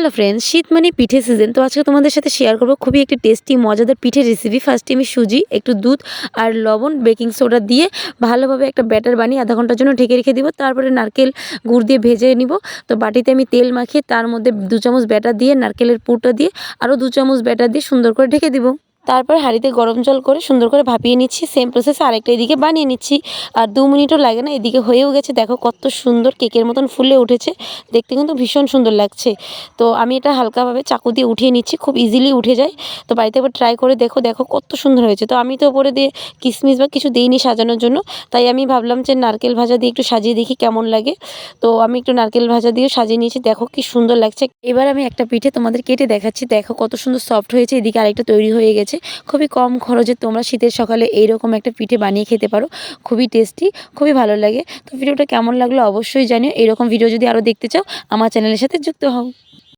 Hello friends শীত মানে পিঠে সিজন তো আজকে তোমাদের সাথে শেয়ার করব খুবই একটি টেস্টি মজাদার পিঠে রেসিপি ফার্স্টে আমি সুজি, একটু দুধ আর লবণ বেকিং সোডা দিয়ে ভালোভাবে একটা ব্যাটার বানিয়ে আধা ঘণ্টার জন্য ঢেকে রেখে দিব। তারপরে নারকেল গুড় দিয়ে ভেজে নিব। তো বাটিতে আমি তেল মাখিয়ে তার মধ্যে দু চামচ ব্যাটার দিয়ে নারকেলের পুরটা দিয়ে আরও দু চামচ ব্যাটার দিয়ে সুন্দর করে ঢেকে দিব। তারপর হাঁড়িতে গরম জল করে সুন্দর করে ভাপিয়ে নিচ্ছি। সেম প্রসেস আরেকটা এদিকে বানিয়ে নিচ্ছি। আর দু মিনিটও লাগে না, এদিকে হয়েও গেছে। দেখো কত সুন্দর কেকের মতন ফুলে উঠেছে। দেখতে কিন্তু ভীষণ সুন্দর লাগছে। তো আমি এটা হালকাভাবে চাকু দিয়ে উঠিয়ে নিচ্ছি, খুব ইজিলি উঠে যায়। তো বাড়িতে একবার ট্রাই করে দেখো দেখো কত সুন্দর হয়েছে। তো আমি তো ওপরে দিয়ে কিশমিশ বা কিছু দিইনি সাজানোর জন্য। তাই আমি ভাবলাম যে নারকেল ভাজা দিয়ে একটু সাজিয়ে দেখি কেমন লাগে। তো আমি একটু নারকেল ভাজা দিয়ে সাজিয়ে নিয়েছি। দেখো কি সুন্দর লাগছে। এবার আমি একটা পিঠে তোমাদের কেটে দেখাচ্ছি। দেখো কত সুন্দর সফট হয়েছে। এদিকে আরেকটা তৈরি হয়ে গেছে। খুবই কম খরচে তোমরা শীতের সকালে এইরকম একটা পিঠে বানিয়ে খেতে পারো, খুবই টেস্টি খুবই ভালো লাগে। তো ভিডিওটা কেমন লাগল অবশ্যই জানিও, এরকম ভিডিও যদি আরও দেখতে চাও, আমার চ্যানেলের সাথে যুক্ত হও।